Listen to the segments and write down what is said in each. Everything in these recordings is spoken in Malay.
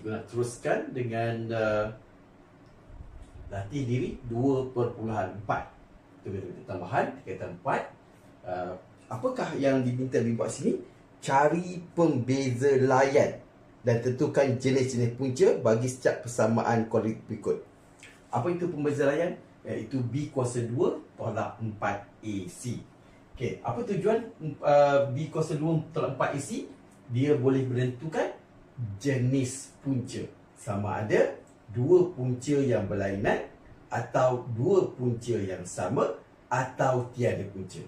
Cikgu nak teruskan dengan uh, latih diri 2.4. Itu kita tambahan tingkatan 4. Uh, apakah yang diminta dibuat sini? Cari pembeza layan dan tentukan jenis-jenis punca bagi setiap persamaan kualiti berikut. Apa itu pembeza layan? Iaitu B kuasa 2 tolak 4 AC. Okey, apa tujuan uh, B kuasa 2 tolak 4 AC? Dia boleh menentukan jenis punca. Sama ada dua punca yang berlainan atau dua punca yang sama atau tiada punca.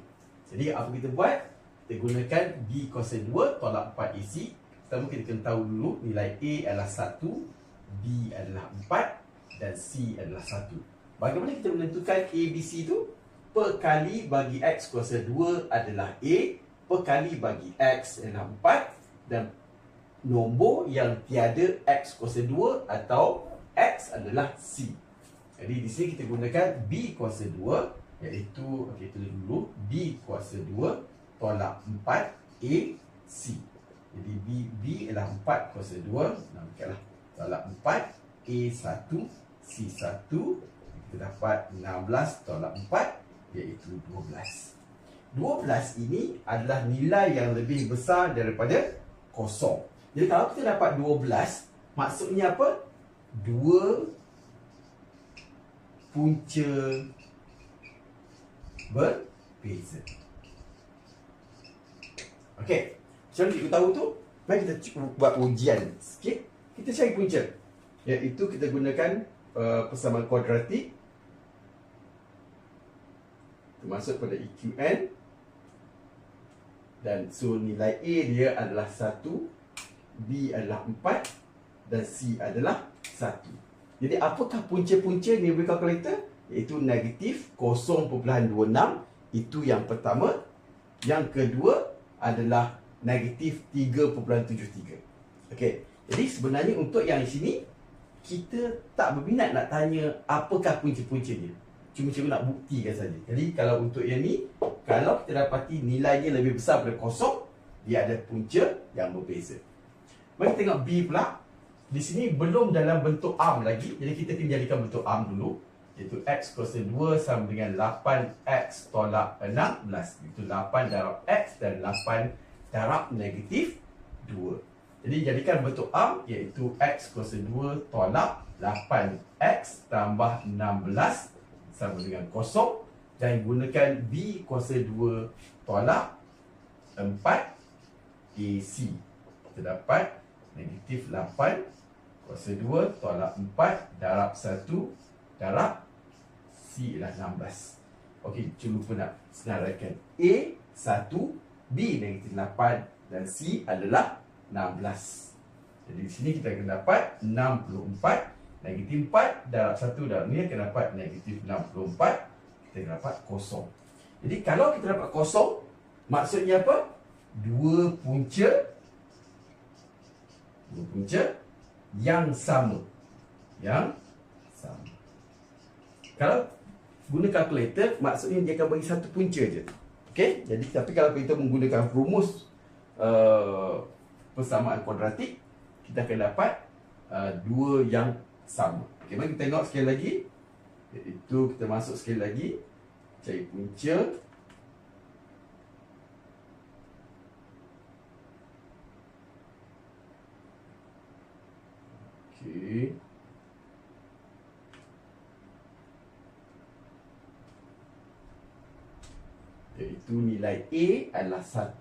Jadi apa kita buat? Kita gunakan B kuasa 2 tolak 4 AC. Pertama kita kena tahu dulu nilai A adalah 1, B adalah 4 dan C adalah 1. Bagaimana kita menentukan A, B, C itu? Perkali bagi X kuasa 2 adalah A, perkali bagi X adalah 4 dan nombor yang tiada X kuasa 2 atau X adalah C. Jadi di sini kita gunakan B kuasa 2 iaitu okey tulis dulu B kuasa 2 tolak 4 A C. Jadi B B ialah 4 kuasa 2, namakanlah tolak 4 A 1 C 1 kita dapat 16 tolak 4 iaitu 12. 12 ini adalah nilai yang lebih besar daripada kosong. Jadi kalau kita dapat 12, maksudnya apa? Dua punca berbeza. Okey. Macam mana tahu tu? Mari kita buat ujian sikit. Kita cari punca. Iaitu kita gunakan uh, persamaan kuadratik. Termasuk pada EQN. Dan so nilai A dia adalah 1. B adalah 4. Dan C adalah 1. Jadi apakah punca-punca nilai kalkulator? Iaitu negatif 0.26. Itu yang pertama. Yang kedua, adalah negatif 3.73. Okey. Jadi sebenarnya untuk yang di sini kita tak berminat nak tanya apakah punca-punca dia. Cuma cuma nak buktikan saja. Jadi kalau untuk yang ni kalau kita dapati nilainya lebih besar daripada kosong, dia ada punca yang berbeza. Mari tengok B pula. Di sini belum dalam bentuk arm lagi. Jadi kita kena jadikan bentuk arm dulu. Iaitu x kuasa 2 sama dengan 8x tolak 16 itu 8 darab x dan 8 darab negatif 2 jadi jadikan bentuk arm iaitu x kuasa 2 tolak 8x tambah 16 sama dengan kosong. Dan gunakan b kuasa 2 tolak 4 AC kita dapat negatif 8 kuasa 2 tolak 4 darab 1 darab C ialah 16. Okey, cuba nak senaraikan. A 1, B negatif 8 dan C adalah 16. Jadi di sini kita akan dapat 64 negatif 4 darab 1 darab ni akan dapat negatif 64. Kita akan dapat kosong. Jadi kalau kita dapat kosong, maksudnya apa? Dua punca punca yang sama. Yang sama. Kalau guna kalkulator maksudnya dia akan bagi satu punca je. Okey? Jadi tapi kalau kita menggunakan rumus uh, persamaan kuadratik kita akan dapat uh, dua yang sama. Okey, mari kita tengok sekali lagi. Itu kita masuk sekali lagi cari punca Okey. iaitu nilai A adalah 1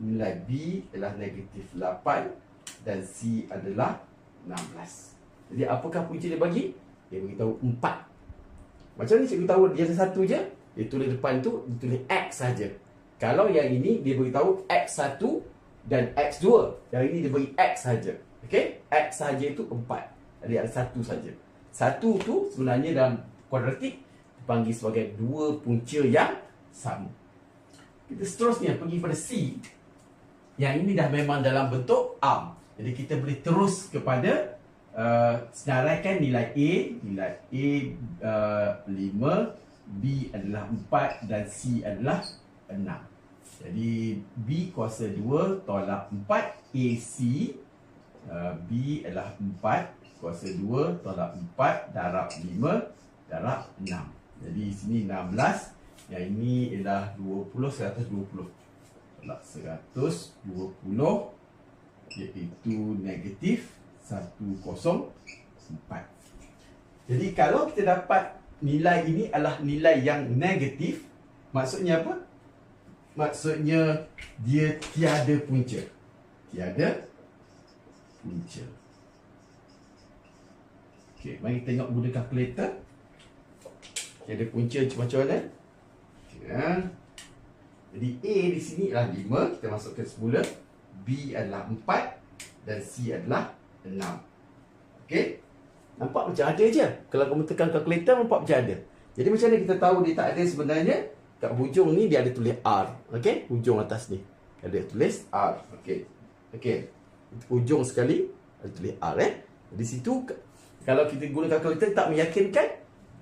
nilai B adalah negatif 8 dan C adalah 16 jadi apakah punca dia bagi? dia beritahu 4 macam ni cikgu tahu dia ada satu je dia tulis depan tu dia tulis X saja. kalau yang ini dia beritahu X1 dan X2 yang ini dia bagi X saja. Okay? X saja itu 4 jadi ada satu saja satu tu sebenarnya dalam kuadratik dipanggil sebagai dua punca yang sama. Kita seterusnya pergi pada C. Yang ini dah memang dalam bentuk arm. Jadi kita boleh terus kepada uh, senaraikan nilai A. Nilai A uh, 5, B adalah 4 dan C adalah 6. Jadi B kuasa 2 tolak 4 AC uh, B adalah 4 kuasa 2 tolak 4 darab 5 darab 6 jadi sini 16 yang ini ialah 20 120 tolak 120 iaitu negatif 104 jadi kalau kita dapat nilai ini adalah nilai yang negatif maksudnya apa? maksudnya dia tiada punca tiada punca Okey, mari tengok guna kalkulator. Tiada punca macam mana? Ya. Jadi A di sini adalah 5, kita masukkan semula. B adalah 4 dan C adalah 6. Okey? Nampak macam ada je. Kalau kamu tekan kalkulator nampak macam ada. Jadi macam mana kita tahu dia tak ada sebenarnya? Kat hujung ni dia ada tulis R. Okey? Hujung atas ni. Ada tulis R. Okey. Okey. Hujung sekali ada tulis R eh. Di situ kalau kita guna kalkulator tak meyakinkan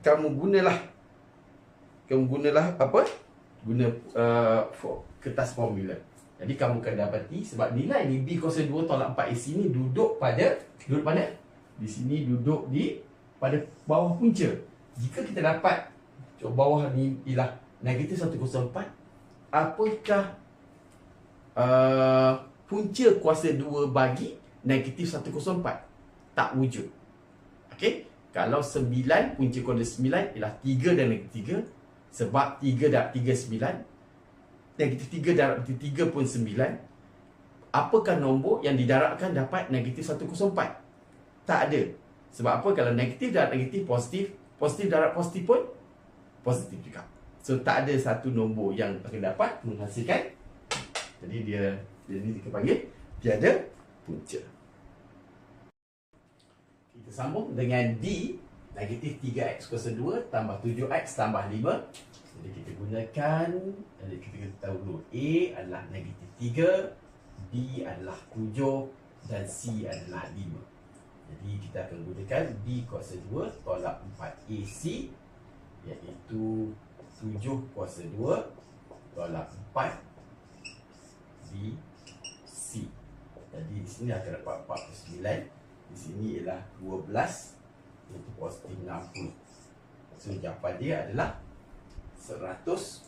kamu gunalah kamu gunalah apa? Guna uh, for, kertas formula. Jadi kamu akan dapati sebab nilai ni B kuasa 2 tolak 4 AC ni duduk pada duduk pada di sini duduk di pada bawah punca. Jika kita dapat bawah ni ialah negatif 104, apakah uh, punca kuasa 2 bagi negatif 104? Tak wujud. Okey? Kalau 9, punca kuasa 9 ialah 3 dan negatif 3. Sebab 3 darab 3, 9. Negatif 3 darab negatif 3 pun 9. Apakah nombor yang didarabkan dapat negatif 104? Tak ada. Sebab apa? Kalau negatif darab negatif, positif. Positif darab positif pun positif juga. So, tak ada satu nombor yang akan dapat menghasilkan. Jadi, dia jadi kita panggil tiada punca. Kita sambung dengan D. Negatif 3X kuasa 2 tambah 7X tambah 5. Jadi, kita gunakan. Jadi, kita tahu dulu. A adalah negatif 3. B adalah 7. Dan C adalah 5. Jadi kita akan gunakan B kuasa 2 tolak 4 AC iaitu 7 kuasa 2 tolak 4 BC. Jadi di sini akan dapat 49. Di sini ialah 12 positif 60. So jawapan dia adalah 129.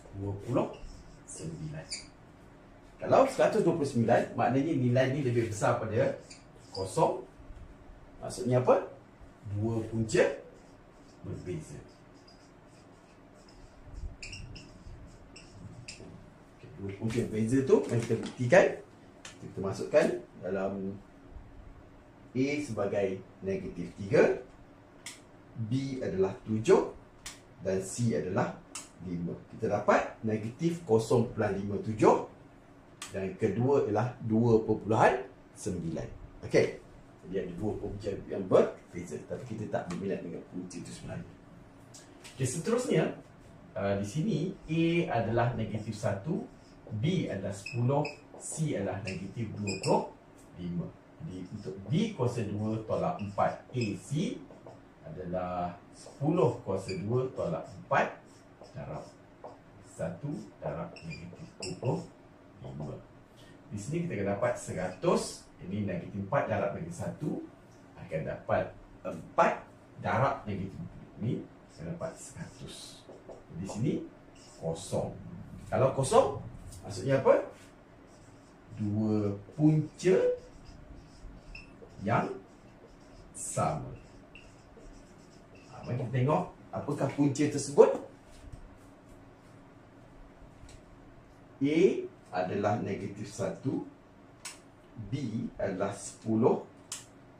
Kalau 129 maknanya nilai ni lebih besar pada kosong Maksudnya apa? Dua punca berbeza. Okay, dua punca berbeza tu yang kita buktikan. Kita masukkan dalam A sebagai negatif 3. B adalah 7. Dan C adalah 5. Kita dapat negatif 0.57. Dan kedua ialah 2.9. Okey. Dia ada dua punca yang berbeza Tapi kita tak berminat dengan punca itu sebenarnya okay, Seterusnya uh, Di sini A adalah negatif 1 B adalah 10 C adalah negatif 25 Jadi untuk B kuasa 2 tolak 4 AC Adalah 10 kuasa 2 tolak 4 Darab 1 darab negatif 25 Di sini kita akan dapat 100 ini negatif 4 darab negatif 1 akan dapat 4 darab negatif ini akan dapat 100. Di sini kosong. Kalau kosong maksudnya apa? Dua punca yang sama. Mari kita tengok apakah punca tersebut. A adalah negatif 1 B adalah 10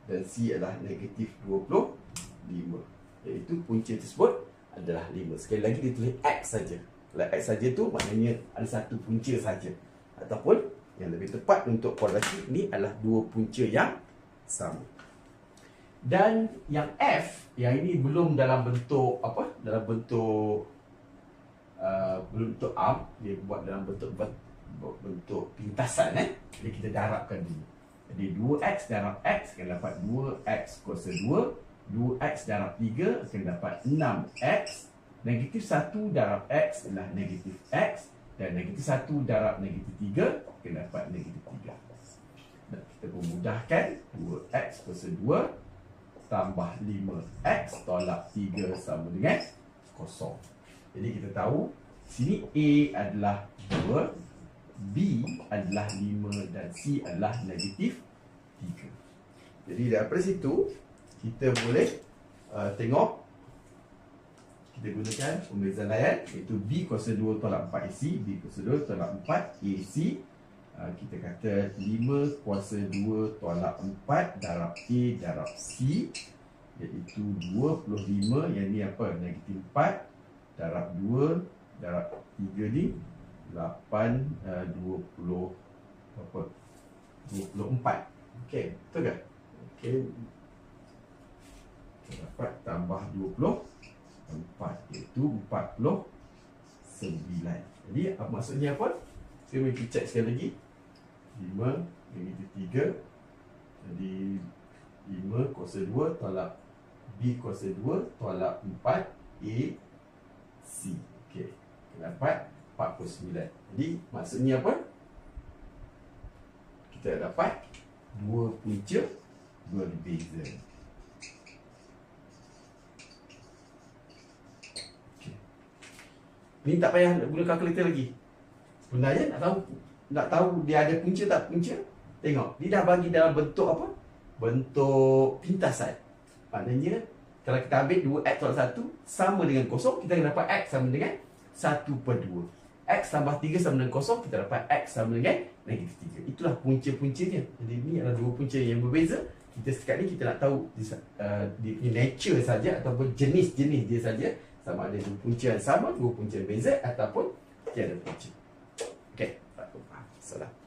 dan C adalah negatif 25 iaitu punca tersebut adalah 5 sekali lagi dia tulis X saja. Kalau X saja tu maknanya ada satu punca saja. Ataupun yang lebih tepat untuk kuadratik ni adalah dua punca yang sama dan yang F yang ini belum dalam bentuk apa dalam bentuk uh, bentuk arm dia buat dalam bentuk bentuk pintasan eh. Jadi kita darabkan dulu. Jadi 2x darab x akan dapat 2x kuasa 2. 2x darab 3 akan dapat 6x. Negatif 1 darab x adalah negatif x. Dan negatif 1 darab negatif 3 akan dapat negatif 3. Dan kita memudahkan 2x kuasa 2 tambah 5x tolak 3 sama dengan kosong. Jadi kita tahu sini A adalah 2, B adalah 5 dan C adalah negatif 3. Jadi daripada situ kita boleh uh, tengok kita gunakan pembezaan layan iaitu B kuasa 2 tolak 4 AC B kuasa 2 tolak 4 AC uh, kita kata 5 kuasa 2 tolak 4 darab A darab C iaitu 25 yang ni apa? Negatif 4 darab 2 darab 3 ni 8 uh, 20 apa? 24 okey betul ke? Okey. Dapat tambah 20 4 iaitu 49 jadi apa maksudnya apa? Saya boleh check sekali lagi 5 negatif 3 jadi 5 kuasa 2 tolak B kuasa 2 tolak 4 A C Okey. Dapat 49 Jadi maksudnya apa? Kita dapat Dua punca Berbeza Ni tak payah guna kalkulator lagi. Sebenarnya nak tahu nak tahu dia ada punca tak punca? Tengok, dia dah bagi dalam bentuk apa? Bentuk pintasan. Maknanya kalau kita ambil 2x tolak 1 sama dengan kosong, kita akan dapat x sama dengan 1 per 2. X tambah 3 sama dengan kosong, kita dapat x sama dengan negatif 3. Itulah punca-puncanya. Jadi ini adalah dua punca yang berbeza. Kita sekat ni kita nak tahu uh, dia punya nature saja ataupun jenis-jenis dia saja sama ada dua punca yang sama, dua punca yang beza ataupun tiada punca. Okey, tak apa. Salah.